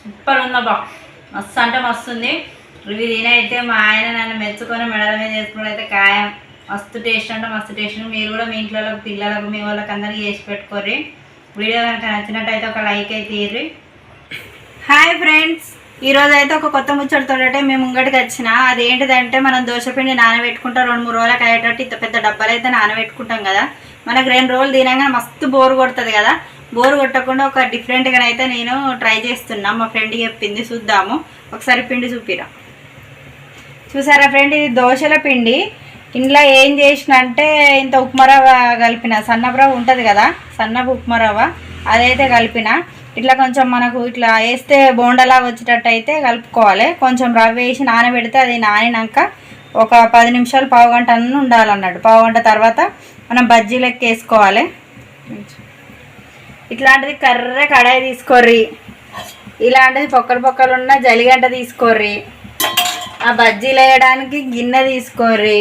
Super ఉందబ్బా. మస్తు అంటే మస్తు ఉంది ఇవి తినైతే మా ఆయన నన్ను మెచ్చుకొని మెడల మీద చేసుకుని అయితే కాయం మస్తు టేస్ట్ అంటే మస్తు టేస్ట్. మీరు కూడా మీ ఇంట్లో పిల్లలకు మీ వాళ్ళకి అందరికీ చేసి పెట్టుకోర్రి. వీడియో కనుక నచ్చినట్టయితే ఒక లైక్ అయితే ఇర్రి. Hi friends. ఈరోజు అయితే ఒక కొత్త ముచ్చటితో అయితే మేము ముంగడికి వచ్చిన. అదేంటిదంటే మనం దోశపిండి నానబెట్టుకుంటాం రెండు మూడు రోజులకు అయ్యేటట్టు ఇంత పెద్ద డబ్బాలు అయితే నానబెట్టుకుంటాం కదా. మనకు రెండు రోజులు తినగానే మస్తు బోర్ కొడుతుంది కదా. బోరు కొట్టకుండా ఒక డిఫరెంట్గా అయితే నేను ట్రై చేస్తున్నా. మా ఫ్రెండ్ చెప్పింది చూద్దాము. ఒకసారి పిండి చూపిరా. చూసారా ఫ్రెండ్ ఇది దోశల పిండి. ఇంట్లో ఏం చేసిన అంటే ఇంత ఉప్మా రవ్వ కలిపిన. సన్నపు ఉంటుంది కదా? సన్నపు ఉప్మా రవ్వ. అదైతే కలిపిన. ఇట్లా కొంచెం మనకు ఇట్లా వేస్తే బోండలా వచ్చేటట్టు అయితే కలుపుకోవాలి. కొంచెం రవ్వ వేసి నానబెడితే అది నానినాక ఒక పది నిమిషాలు పావు గంట అన్న ఉండాలన్నట్టు పావు గంట తర్వాత మనం బజ్జీలెక్క వేసుకోవాలి. ఇట్లాంటిది కర్ర కడాయి తీసుకోర్రి. ఇలాంటిది పొక్కలు పొక్కలు ఉన్న జలిగంట తీసుకోర్రి. ఆ బజ్జీలు వేయడానికి గిన్నె తీసుకోర్రి.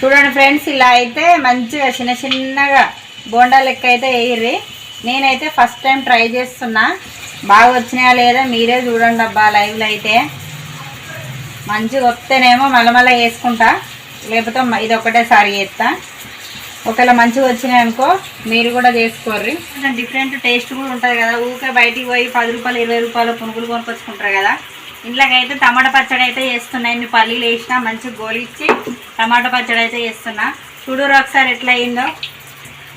చూడండి ఫ్రెండ్స్ ఇలా అయితే మంచిగా చిన్న చిన్నగా బోండా లెక్క అయితే వేయర్రి. నేనైతే ఫస్ట్ టైం ట్రై చేస్తున్నా. బాగా వచ్చినాయా లేదా మీరే చూడండి అబ్బా లైవ్లో అయితే. మంచిగా వస్తేనేమో మళ్ళీ వేసుకుంటా. లేకపోతే ఇది ఒకటేసారి చేస్తా ఒకవేళ మంచిగా వచ్చినాయి అనుకో మీరు కూడా చేసుకోర్రి. డిఫరెంట్ టేస్ట్ కూడా ఉంటుంది కదా. ఊకే బయటికి పోయి పది రూపాయలు ఇరవై రూపాయలు పునుగులు కొనుకొచ్చుకుంటారు కదా. ఇంట్లోకైతే టమాటా పచ్చడి అయితే చేస్తున్నా. ఇన్ని పల్లీలు వేసిన మంచిగా గోలిచ్చి టమాటా పచ్చడి అయితే చేస్తున్నా. చూడరు ఒకసారి ఎట్లా అయిందో.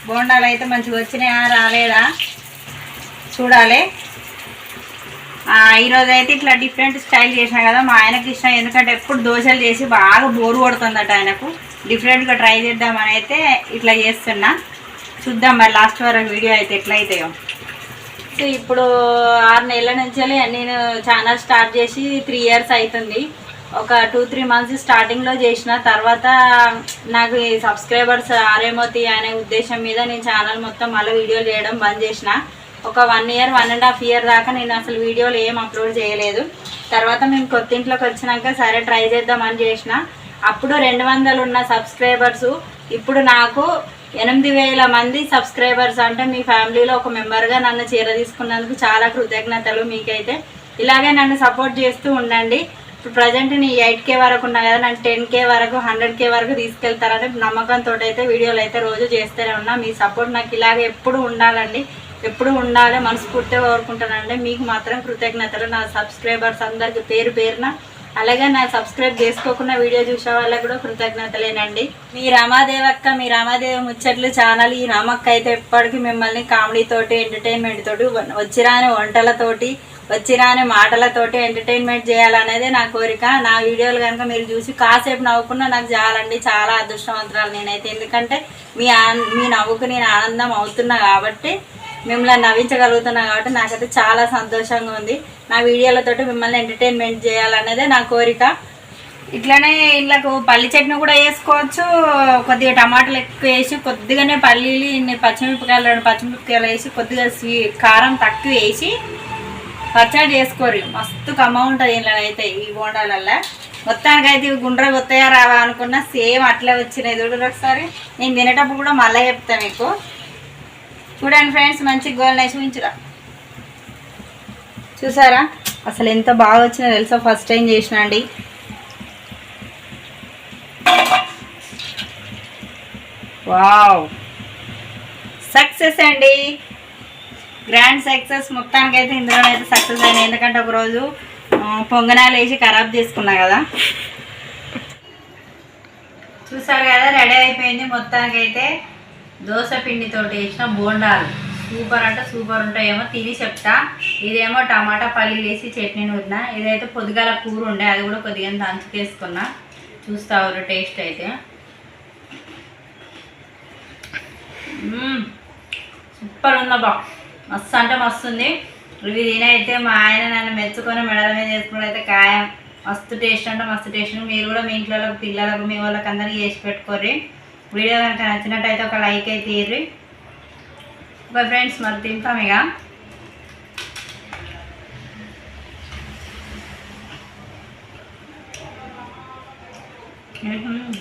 బోండాలు అయితే మంచిగా వచ్చినాయా రాలేదా? చూడాలి. ఆ, ఈరోజు అయితే ఇట్లా డిఫరెంట్ స్టైల్ చేసిన కదా. మా ఆయనకి ఇష్టం. ఎందుకంటే ఎప్పుడు దోశలు చేసి బాగా బోరు కొడుతుందట ఆయనకు. డిఫరెంట్గా ట్రై చేద్దామని అయితే ఇట్లా చేస్తున్నా. చూద్దాం మరి లాస్ట్ వరకు వీడియో అయితే ఎట్లయితాయో. అవుతాయో సో ఇప్పుడు ఆరు నెలల నుంచి నేను ఛానల్ స్టార్ట్ చేసి త్రీ ఇయర్స్ అవుతుంది ఒక టూ త్రీ మంత్స్ స్టార్టింగ్లో చేసిన. తర్వాత నాకు ఈ సబ్స్క్రైబర్స్ ఆరేమోతి అనే ఉద్దేశం మీద నేను ఛానల్ మొత్తం మళ్ళీ వీడియోలు చేయడం బంద్ చేసిన. ఒక one year one and half year దాకా నేను అసలు వీడియోలు ఏం అప్లోడ్ చేయలేదు. తర్వాత మేము కొత్త ఇంట్లోకి వచ్చినాక సరే ట్రై చేద్దామని చేసిన. అప్పుడు రెండు వందలు ఉన్న సబ్స్క్రైబర్స్. ఇప్పుడు నాకు ఎనిమిది వేల మంది సబ్స్క్రైబర్స్ అంటే మీ ఫ్యామిలీలో ఒక మెంబర్గా నన్ను చీర తీసుకున్నందుకు చాలా కృతజ్ఞతలు మీకైతే. ఇలాగే నన్ను సపోర్ట్ చేస్తూ ఉండండి. ఇప్పుడు ప్రజెంట్ నీ ఎయిట్ కే వరకు ఉన్నా కదా నన్ను టెన్ కే వరకు హండ్రెడ్ కే వరకు తీసుకెళ్తారని నమ్మకంతో అయితే వీడియోలు అయితే రోజు చేస్తూనే ఉన్నా. మీ సపోర్ట్ నాకు ఇలాగే ఎప్పుడు ఉండాలండి. ఎప్పుడు ఉండాలి మనస్ఫూర్తిగా కోరుకుంటానండి మీకు మాత్రం కృతజ్ఞతలు. నా సబ్స్క్రైబర్స్ అందరికి పేరు పేరున అలాగే నా సబ్స్క్రైబ్ చేసుకోకుండా వీడియో చూసే వాళ్ళకి కూడా కృతజ్ఞతలేనండి. మీ రామాదేవక్క మీ రామాదేవి ముచ్చట్లు ఛానల్ ఈ రామక్క అయితే ఎప్పటికీ మిమ్మల్ని కామెడీతోటి ఎంటర్టైన్మెంట్ తోటి వచ్చిరాని వంటలతోటి వచ్చిరాని మాటలతోటి ఎంటర్టైన్మెంట్ చేయాలనేదే నా కోరిక. నా వీడియోలు కనుక మీరు చూసి కాసేపు నవ్వుకున్నా నాకు చాలండి చాలా అదృష్టవంతరాలు నేనైతే. ఎందుకంటే మీ ఆన్- మీ నవ్వుకు నేను ఆనందం అవుతున్నా కాబట్టి మిమ్మల్ని నవ్వించగలుగుతున్నా కాబట్టి నాకైతే చాలా సంతోషంగా ఉంది. నా వీడియోలతోటి మిమ్మల్ని ఎంటర్టైన్మెంట్ చేయాలనేదే నా కోరిక. ఇట్లానే ఇళ్ళకు పల్లి చట్నీ కూడా వేసుకోవచ్చు కొద్దిగా టమాటాలు ఎక్కువ వేసి కొద్దిగానే పల్లీలు ఇన్ని పచ్చిమిరపకాయలు రెండు పచ్చిమిరపకాయలు వేసి కొద్దిగా స్వీ కారం తక్కువ వేసి పచ్చడి చేసుకోరు. మస్తు కమ్మ ఉంటుంది ఇంట్లో అయితే ఈ బోండాలల్లో. మొత్తానికి అయితే ఇవి గుండ్ర కొత్తగా రావా అనుకున్నా సేమ్ అట్లే వచ్చినాయి. చూడరు ఒకసారి. నేను తినేటప్పుడు కూడా మళ్ళీ చెప్తాను మీకు. చూడండి ఫ్రెండ్స్ మంచి గోల్ని చూపించురా. చూసారా? అసలు ఎంత బాగా వచ్చినా తెలుసా? ఫస్ట్ టైం చేసిన అండి. వావ్ సక్సెస్ అండి. గ్రాండ్ సక్సెస్ మొత్తానికి అయితే ఇందులో అయితే సక్సెస్ అయినాయి. ఎందుకంటే ఒకరోజు పొంగనాలు వేసి ఖరాబ్ చేసుకున్నా కదా. చూసారు కదా? రెడీ అయిపోయింది మొత్తానికి అయితే దోశ పిండితో వేసిన బోండాలు. సూపర్ అంటే సూపర్ ఉంటాయేమో తిని చెప్తా. ఇదేమో టమాటా పల్లీలు వేసి చట్నీ ఉన్నా ఇదైతే పొద్దుగాల కూర ఉండే అది కూడా కొద్దిగా దంచుకేసుకున్నా. చూస్తావు టేస్ట్ అయితే. సూపర్ ఉందబ్బా మస్తు అంటే మస్తు ఉంది. ఇవి తినైతే మా ఆయన నన్ను మెచ్చుకొని మెడల మీద చేసుకుని అయితే ఖాయం. మస్తు టేస్ట్ అంటే మస్తు టేస్ట్. మీరు కూడా మీ ఇంట్లో పిల్లలకు మీ వాళ్ళకి అందరికీ చేసి పెట్టుకోర్రి. వీడియో కనుక నచ్చినట్టయితే ఒక లైక్ అయితే ఇర్రి ఒక ఫ్రెండ్స్ మరి తింటాం ఇక మ్మ్.